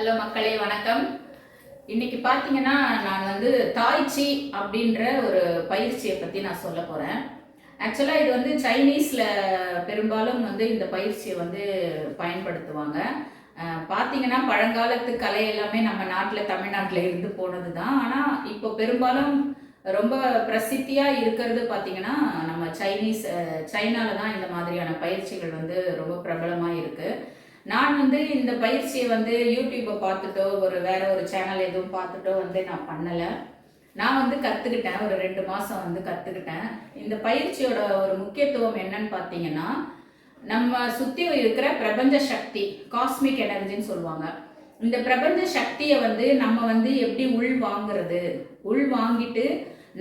Hello மக்களே வணக்கம். இன்னைக்கு பார்த்தீங்கன்னா நான் வந்து தாய்ச்சி அப்படின்ற ஒரு பயிற்சியை பற்றி நான் சொல்ல போகிறேன் ஆக்சுவலாக இது வந்து சைனீஸில் பெரும்பாலும் வந்து இந்த பயிற்சியை வந்து பயன்படுத்துவாங்க. பார்த்தீங்கன்னா பழங்காலத்து கலை எல்லாமே நம்ம நாட்டில் தமிழ்நாட்டில் இருந்து போனது தான் ஆனால் இப்போ பெரும்பாலும் ரொம்ப பிரசித்தியாக இருக்கிறது பார்த்தீங்கன்னா நம்ம சைனீஸ் சைனாவில் தான் இந்த மாதிரியான பயிற்சிகள் வந்து ரொம்ப பிரபலமாக இருக்குது நான் வந்து இந்த பயிற்சியை வந்து யூடியூப்பை பார்த்துட்டோ ஒரு வேற ஒரு சேனல் எதுவும் பார்த்துட்டோ வந்து நான் பண்ணலை. நான் வந்து கற்றுக்கிட்டேன் ஒரு ரெண்டு மாதம் வந்து கற்றுக்கிட்டேன் இந்த பயிற்சியோட ஒரு முக்கியத்துவம் என்னன்னு பார்த்தீங்கன்னா நம்ம சுற்றி இருக்கிற பிரபஞ்ச சக்தி காஸ்மிக் எனர்ஜின்னு சொல்லுவாங்க. இந்த பிரபஞ்ச சக்தியை வந்து நம்ம வந்து எப்படி உள் வாங்குறது உள் வாங்கிட்டு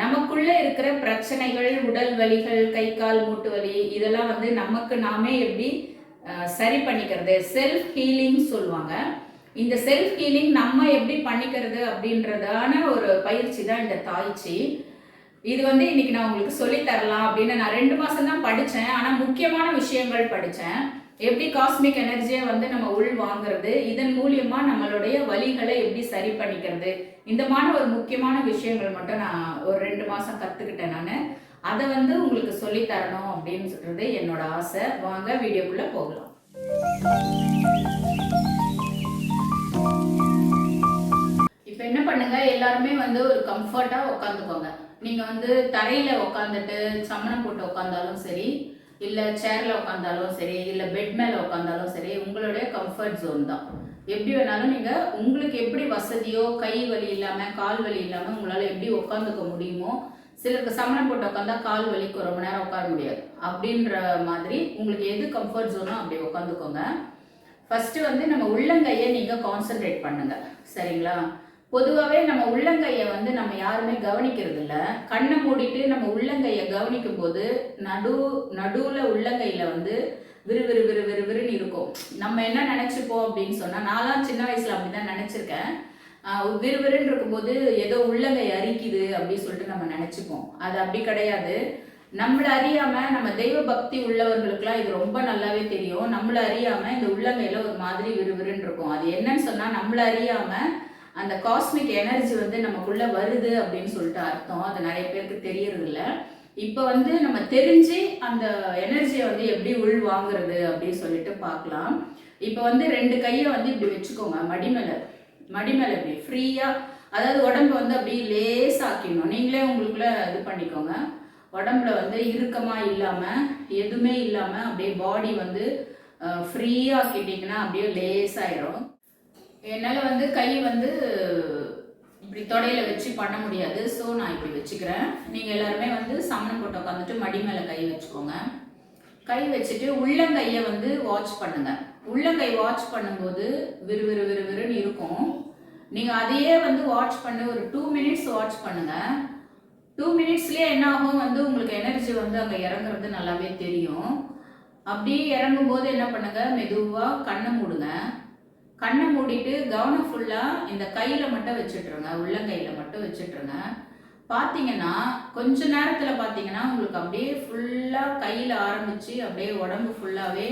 நமக்குள்ள இருக்கிற பிரச்சனைகள் உடல் வலிகள் கை கால் மூட்டு வலி இதெல்லாம் வந்து நமக்கு நாமே எப்படி சரி பண்ணிக்கிறது. செல்ஃப் ஹீலிங் சொல்லுவாங்க. இந்த செல்ஃப் ஹீலிங் நம்ம எப்படி பண்ணிக்கிறது அப்படின்றதான ஒரு பயிற்சி தான் இந்த தாய்ச்சி இது வந்து இன்னைக்கு நான் உங்களுக்கு சொல்லி தரலாம் அப்படின்னு நான் ரெண்டு மாசம் தான் படித்தேன் ஆனால் முக்கியமான விஷயங்கள் படித்தேன் எப்படி காஸ்மிக் எனர்ஜியை வந்து நம்ம உள் வாங்குறது இதன் மூலியமா நம்மளுடைய வலிகளை எப்படி சரி பண்ணிக்கிறது. இந்த மாதிரி ஒரு முக்கியமான விஷயங்கள் மட்டும் நான் ஒரு ரெண்டு மாசம் கத்துக்கிட்டேன் நான். அதை வந்து உங்களுக்கு சொல்லி தரணும் அப்படின்னு சொல்றது என்னோட ஆசை. வாங்க வீடியோக்குள்ள போகலாம். இப்போ என்ன பண்ணுங்க? எல்லாருமே வந்து ஒரு கம்ஃபர்ட்டா உட்காந்துக்கோங்க நீங்க வந்து தரையில உட்காந்துட்டு சமணம் போட்டு உட்காந்தாலும் சரி இல்ல சேர்ல உட்காந்தாலும் சரி இல்ல பெட் மேல உட்காந்தாலும் சரி உங்களுடைய கம்ஃபர்ட் ஜோன் தான். எப்படி வேணாலும் நீங்க உங்களுக்கு எப்படி வசதியோ கை வலி இல்லாம கால் வலி இல்லாம உங்களால எப்படி உட்காந்துக்க முடியுமோ சிலருக்கு சமணம் போட்டு உட்காந்தா கால் வலிக்கு ரொம்ப நேரம் உட்கார முடியாது. அப்படின்ற மாதிரி உங்களுக்கு எது கம்ஃபர்ட் ஜோனோ அப்படி உட்காந்துக்கோங்க ஃபஸ்ட்டு வந்து நம்ம உள்ளங்கையை நீங்கள் கான்சென்ட்ரேட் பண்ணுங்க. சரிங்களா? பொதுவாகவே நம்ம உள்ளங்கையை வந்து நம்ம யாருமே கவனிக்கிறது இல்லை கண்ணை மூடிட்டு நம்ம உள்ளங்கையை கவனிக்கும் போது நடு நடுவில் உள்ளங்கையில் வந்து விறு விறு விறு விறு விறுன்னு இருக்கும். நம்ம என்ன நினச்சிப்போம் அப்படின்னு சொன்னால் நான்லாம் சின்ன வயசில் அப்படிதான் தான் நினச்சிருக்கேன். விறுவிறுன்னு இருக்கும்போது ஏதோ உள்ளங்கை அரிக்குது அப்படின்னு சொல்லிட்டு நம்ம நினைச்சுப்போம். அது அப்படி கிடையாது. நம்மளை அறியாம நம்ம தெய்வ பக்தி உள்ளவர்களுக்குலாம் இது ரொம்ப நல்லாவே தெரியும். நம்மளை அறியாம இந்த உள்ளங்கையில ஒரு மாதிரி விறுவிறுன்னு இருக்கும். அது என்னன்னு சொன்னா நம்மளை அறியாம அந்த காஸ்மிக் எனர்ஜி வந்து நமக்குள்ள வருது அப்படின்னு சொல்லிட்டு அர்த்தம். அது நிறைய பேருக்கு தெரியறதில்ல. இப்போ வந்து நம்ம தெரிஞ்சு அந்த எனர்ஜியை வந்து எப்படி உள் வாங்குறது அப்படின்னு சொல்லிட்டு பார்க்கலாம். இப்போ வந்து ரெண்டு கையை வந்து இப்படி வச்சுக்கோங்க. மடிமலை. மடிமேல மடி மேல இப்படி ஃப்ரீயாக அதாவது உடம்பு வந்து அப்படியே லேசாக்கிடணும். நீங்களே உங்களுக்குள்ள இது பண்ணிக்கோங்க. உடம்புல வந்து இறுக்கமாக இல்லாமல் எதுவுமே இல்லாமல் அப்படியே பாடி வந்து ஃப்ரீயாக்கிட்டிங்கன்னா அப்படியே லேசாயிரும். என்னால் வந்து கை வந்து இப்படி தொடையில் வச்சு பண்ண முடியாது. ஸோ நான் இப்படி வச்சுக்கிறேன். நீங்கள் எல்லாருமே வந்து சமணம் போட்டு உட்காந்துட்டு மடி மேலே கை வச்சுக்கோங்க. கை வச்சுட்டு உள்ளங்கையை வந்து வாட்ச் பண்ணுங்க. உள்ளங்கை வாட்ச் பண்ணும்போது விறுவிறு விறுவிறுன்னு விறுன்னு இருக்கும். நீங்கள் அதையே வந்து வாட்ச் பண்ணி ஒரு டூ மினிட்ஸ் வாட்ச் பண்ணுங்க. டூ மினிட்ஸ்லேயே என்ன ஆகும்? வந்து உங்களுக்கு எனர்ஜி வந்து அங்கே இறங்குறது நல்லாவே தெரியும். அப்படியே இறங்கும்போது என்ன பண்ணுங்க? மெதுவாக கண்ணை மூடுங்க. கண்ணை மூடிட்டு கவனம் ஃபுல்லாக இந்த கையில் மட்டும் வச்சுட்ருங்க உள்ளங்கையில் மட்டும் வச்சுட்ருங்க பார்த்தீங்கன்னா கொஞ்ச நேரத்தில் பார்த்தீங்கன்னா உங்களுக்கு அப்படியே ஃபுல்லாக கையில் ஆரம்பித்து அப்படியே உடம்பு ஃபுல்லாகவே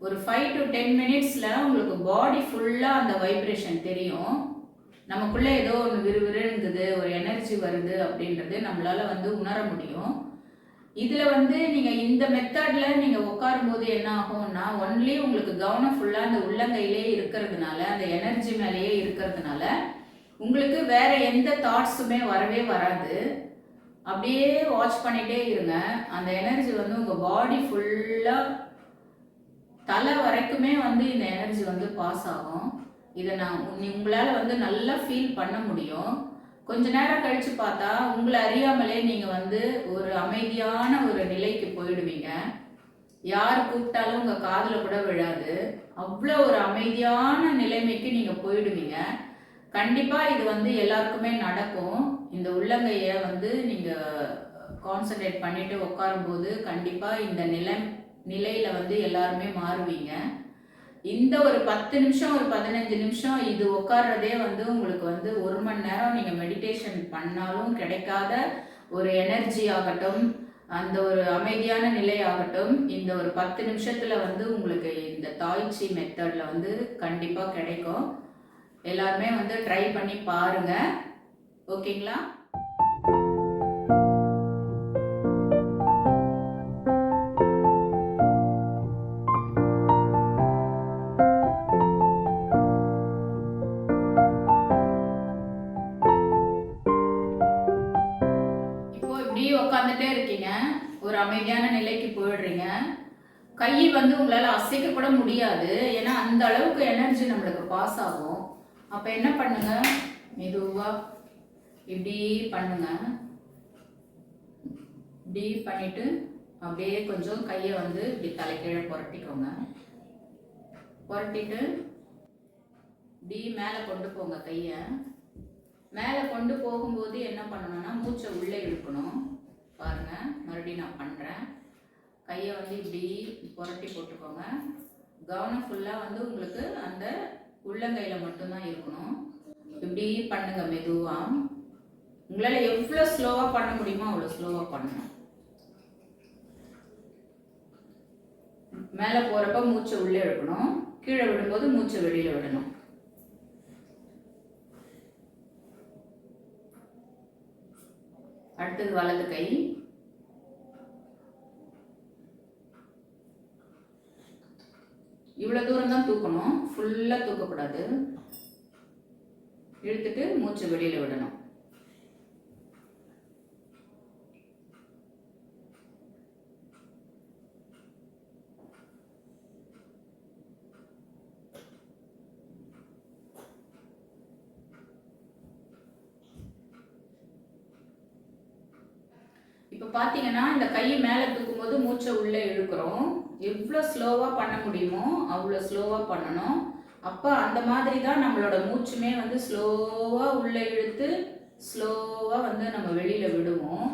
ஒரு ஃபைவ் டு டென் மினிட்ஸில் உங்களுக்கு பாடி ஃபுல்லாக அந்த வைப்ரேஷன் தெரியும். நமக்குள்ளே ஏதோ ஒன்று விறுவிறுங்குது ஒரு எனர்ஜி வருது அப்படின்றது நம்மளால் வந்து உணர முடியும். இதில் வந்து நீங்கள் இந்த மெத்தடில் நீங்கள் உட்காரும்போது என்ன ஆகும்னா ஒன்லி உங்களுக்கு கவனம் ஃபுல்லாக அந்த உள்ளங்கையிலே இருக்கிறதுனால அந்த எனர்ஜி மேலேயே இருக்கிறதுனால உங்களுக்கு வேற எந்த தாட்ஸுமே வரவே வராது. அப்படியே வாட்ச் பண்ணிகிட்டே இருங்க. அந்த எனர்ஜி வந்து உங்கள் பாடி ஃபுல்லாக தலை வரைக்குமே வந்து இந்த எனர்ஜி வந்து பாஸ் ஆகும். இதை நான் உங்களால் வந்து நல்லா ஃபீல் பண்ண முடியும். கொஞ்ச நேரம் கழித்து பார்த்தா உங்களை அறியாமலே நீங்கள் வந்து ஒரு அமைதியான ஒரு நிலைக்கு போயிடுவீங்க. யார் கூப்பிட்டாலும் உங்கள் காதில் கூட விழாது. அவ்வளோ ஒரு அமைதியான நிலைமைக்கு நீங்கள் போயிடுவீங்க. கண்டிப்பாக இது வந்து எல்லாருக்குமே நடக்கும். இந்த உள்ளங்கையை வந்து நீங்கள் கான்சென்ட்ரேட் பண்ணிட்டு உட்காரும்போது கண்டிப்பாக இந்த நிலை நிலையில் வந்து எல்லாருமே மாறுவீங்க. இந்த ஒரு பத்து நிமிஷம் ஒரு பதினஞ்சு நிமிஷம் இது உட்கார்றதே வந்து உங்களுக்கு வந்து ஒரு மணி நேரம் நீங்கள் மெடிடேஷன் பண்ணாலும் கிடைக்காத ஒரு எனர்ஜி ஆகட்டும் அந்த ஒரு அமைதியான நிலை ஆகட்டும் இந்த ஒரு பத்து நிமிஷத்தில் வந்து உங்களுக்கு இந்த தாய்ச்சி மெத்தடில் வந்து கண்டிப்பாக கிடைக்கும். எல்லாருமே வந்து ட்ரை பண்ணி பாருங்கள் ஓகேங்களா இப்படி உட்காந்துட்டே இருக்கீங்க. ஒரு அமைதியான நிலைக்கு போயிடுறீங்க. கை வந்து உங்களால் அசைக்க கூட முடியாது. ஏன்னா அந்த அளவுக்கு எனர்ஜி நம்மளுக்கு பாஸ் ஆகும். அப்போ என்ன பண்ணுங்க? மெதுவாக இப்படி பண்ணுங்க. இப்படி பண்ணிட்டு அப்படியே கொஞ்சம் கையை வந்து இப்படி தலைக்கீழே புரட்டிக்கோங்க. புரட்டிட்டு இப்படி மேலே கொண்டு போங்க கையை. மேலே கொண்டு போகும்போது என்ன பண்ணணும்னா மூச்சை உள்ளே இழுக்கணும். பாருங்கள் மறுபடியும் நான் பண்ணுறேன் கையை வந்து இப்படி புரட்டி போட்டுக்கோங்க. கவனம் ஃபுல்லாக வந்து உங்களுக்கு அந்த உள்ளங்கையில் மட்டும்தான் இருக்கணும். இப்படி பண்ணுங்க மெதுவாக உங்களால் எவ்வளோ ஸ்லோவாக பண்ண முடியுமோ அவ்வளோ ஸ்லோவாக பண்ணணும் மேலே போகிறப்ப மூச்சை உள்ளே இழுக்கணும். கீழே விடும்போது மூச்சை வெளியில் விடணும். அடுத்தது வலது கை. இவ்வளோ தூரம் தான் தூக்கணும். ஃபுல்லாக தூக்கக்கூடாது. இழுத்துட்டு மூச்சு வெளியில் விடணும் இப்போ பார்த்தீங்கன்னா இந்த கையை மேலே தூக்கும்போது மூச்சை உள்ளே இழுக்கிறோம். எவ்வளோ ஸ்லோவாக பண்ண முடியுமோ அவ்வளோ ஸ்லோவாக பண்ணணும். அப்போ அந்த மாதிரி தான் நம்மளோட மூச்சுமே வந்து ஸ்லோவாக உள்ளே இழுத்து ஸ்லோவாக வந்து நம்ம வெளியில் விடுவோம்.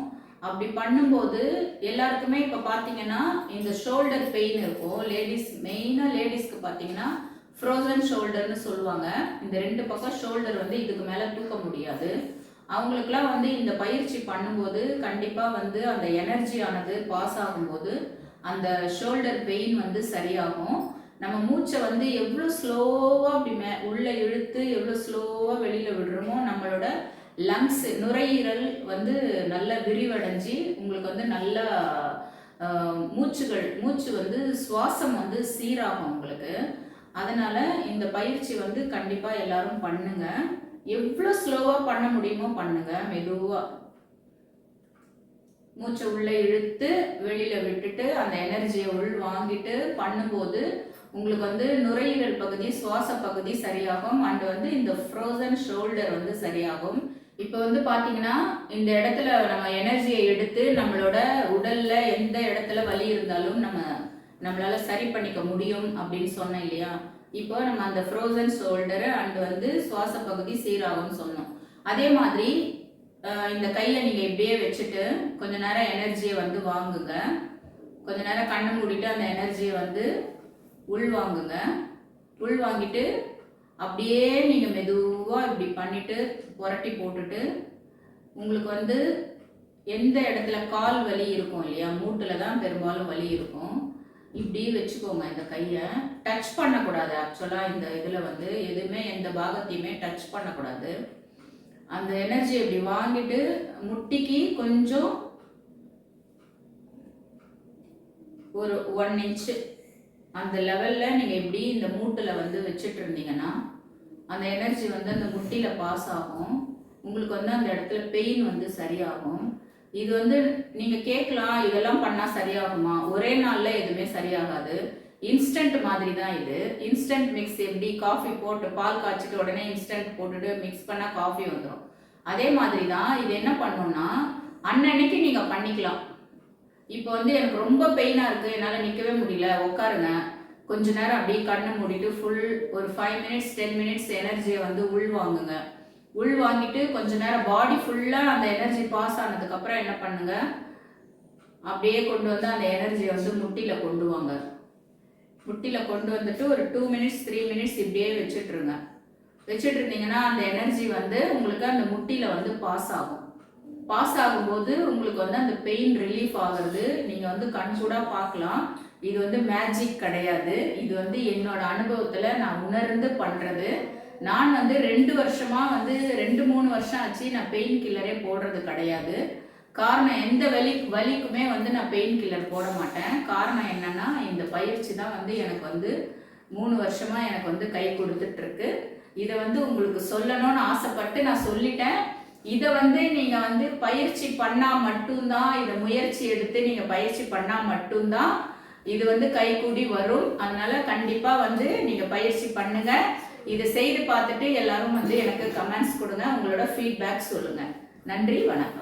அப்படி பண்ணும்போது எல்லாருக்குமே இப்போ பார்த்தீங்கன்னா இந்த ஷோல்டர் பெயின் இருக்கும். லேடிஸ் மெயினாக லேடிஸ்க்கு பார்த்தீங்கன்னா ஃப்ரோசன் ஷோல்டர்னு சொல்லுவாங்க. இந்த ரெண்டு பக்கம் ஷோல்டர் வந்து இதுக்கு மேலே தூக்க முடியாது. அவங்களுக்குலாம் வந்து இந்த பயிற்சி பண்ணும்போது கண்டிப்பாக வந்து அந்த எனர்ஜியானது பாஸ் ஆகும்போது அந்த ஷோல்டர் பெயின் வந்து சரியாகும். நம்ம மூச்சை வந்து எவ்வளோ ஸ்லோவாக அப்படி மே உள்ளே இழுத்து எவ்வளோ ஸ்லோவாக வெளியில் விடுறோமோ நம்மளோட லங்ஸ் நுரையீரல் வந்து நல்ல விரிவடைஞ்சு உங்களுக்கு வந்து நல்ல மூச்சுகள் மூச்சு வந்து சுவாசம் வந்து சீராகும் உங்களுக்கு. அதனால் இந்த பயிற்சி வந்து கண்டிப்பாக எல்லாரும் பண்ணுங்கள் எவ்வளோ ஸ்லோவாக பண்ண முடியுமோ பண்ணுங்க மெதுவாக மூச்சை உள்ளே இழுத்து வெளியில் விட்டுட்டு அந்த எனர்ஜியை உள் வாங்கிட்டு பண்ணும்போது உங்களுக்கு வந்து நுரையீரல் பகுதி சுவாச பகுதி சரியாகும். அண்ட் வந்து இந்த ஃப்ரோசன் ஷோல்டர் வந்து சரியாகும். இப்போ வந்து பார்த்தீங்கன்னா இந்த இடத்துல நம்ம எனர்ஜியை எடுத்து நம்மளோட உடல்ல எந்த இடத்துல வலி இருந்தாலும் நம்ம நம்மளால சரி பண்ணிக்க முடியும் அப்படின்னு சொன்னேன் இல்லையா? இப்போ நம்ம அந்த ஃப்ரோசன் ஷோல்டரு அண்ட் வந்து சுவாச பகுதி சீராகும்னு சொன்னோம். அதே மாதிரி இந்த கையை நீங்கள் இப்படியே வச்சுட்டு கொஞ்ச நேரம் எனர்ஜியை வந்து வாங்குங்க. கொஞ்ச நேரம் கண்ணை மூடிட்டு அந்த எனர்ஜியை வந்து உள் வாங்குங்க. உள் வாங்கிட்டு அப்படியே நீங்கள் மெதுவாக இப்படி பண்ணிட்டு புரட்டி போட்டுட்டு உங்களுக்கு வந்து எந்த இடத்துல கால் வலி இருக்கும் இல்லையா? மூட்டில் தான் பெரும்பாலும் வலி இருக்கும். இப்படி வச்சுக்கோங்க இந்த கையை. டச் பண்ணக்கூடாது ஆக்சுவலாக இந்த இதில் வந்து. எதுவுமே எந்த பாகத்தையுமே டச் பண்ணக்கூடாது. அந்த எனர்ஜி இப்படி வாங்கிட்டு முட்டிக்கு கொஞ்சம் ஒரு ஒன் இன்ச்சு அந்த லெவலில் நீங்கள் இப்படி இந்த மூட்டில் வந்து வச்சுட்டு இருந்தீங்கன்னா அந்த எனர்ஜி வந்து அந்த முட்டியில் பாஸ் ஆகும். உங்களுக்கு வந்து அந்த இடத்துல பெயின் வந்து சரியாகும். இது வந்து நீங்கள் கேட்கலாம் இதெல்லாம் பண்ணால் சரியாகுமா? ஒரே நாளில் எதுவுமே சரியாகாது. இன்ஸ்டன்ட் மாதிரி தான் இது. இன்ஸ்டன்ட் மிக்ஸ் எப்படி? காஃபி போட்டு பால் காய்ச்சிட்டு உடனே இன்ஸ்டன்ட் போட்டுட்டு மிக்ஸ் பண்ணால் காஃபி வந்துடும் அதே மாதிரி தான் இது என்ன பண்ணும்னா அன்னன்னைக்கு நீங்கள் பண்ணிக்கலாம். இப்போ வந்து எனக்கு ரொம்ப பெயினாக இருக்குது என்னால் நிற்கவே முடியல. உட்காருங்க. கொஞ்ச நேரம் அப்படியே கண்ணை மூடிட்டு ஃபுல் ஒரு ஃபைவ் மினிட்ஸ் டென் மினிட்ஸ் எனர்ஜியை வந்து உள்வாங்குங்க. உள் வாங்கிட்டு கொஞ்ச நேரம் பாடி ஃபுல்லாக அந்த எனர்ஜி பாஸ் ஆனதுக்கப்புறம் என்ன பண்ணுங்க? அப்படியே கொண்டு வந்து அந்த எனர்ஜியை வந்து முட்டியில் கொண்டு வாங்க. முட்டியில் கொண்டு வந்துட்டு ஒரு டூ மினிட்ஸ் த்ரீ மினிட்ஸ் இப்படியே வச்சுட்ருங்க வச்சுட்டு இருந்தீங்கன்னா அந்த எனர்ஜி வந்து உங்களுக்கு அந்த முட்டியில் வந்து பாஸ் ஆகும். பாஸ் ஆகும்போது உங்களுக்கு வந்து அந்த பெயின் ரிலீஃப் ஆகுறது. நீங்கள் வந்து கண்கூடா பார்க்கலாம். இது வந்து மேஜிக் கிடையாது. இது வந்து என்னோட அனுபவத்தில் நான் உணர்ந்து பண்ணுறது நான் வந்து ரெண்டு வருஷமா வந்து ரெண்டு மூணு வருஷம் ஆச்சு நான் பெயின் கில்லரே போடுறது கிடையாது. காரணம் எந்த வலி வலிக்குமே வந்து நான் பெயின் கில்லர் போட மாட்டேன். காரணம் என்னன்னா இந்த பயிற்சி தான் வந்து எனக்கு வந்து மூணு வருஷமா எனக்கு வந்து கை கொடுத்துட்டு இருக்கு இதை வந்து உங்களுக்கு சொல்லணும்னு ஆசைப்பட்டு நான் சொல்லிட்டேன். இதை வந்து நீங்க வந்து பயிற்சி பண்ணா மட்டும்தான் இதை முயற்சி எடுத்து நீங்க பயிற்சி பண்ணா மட்டும்தான் இது வந்து கைகூடி வரும். அதனால கண்டிப்பா வந்து நீங்க பயிற்சி பண்ணுங்க. இதை செய்து பார்த்துட்டு எல்லாரும் வந்து எனக்கு கமெண்ட்ஸ் கொடுங்க. உங்களோட ஃபீட்பேக் சொல்லுங்க. நன்றி வணக்கம்.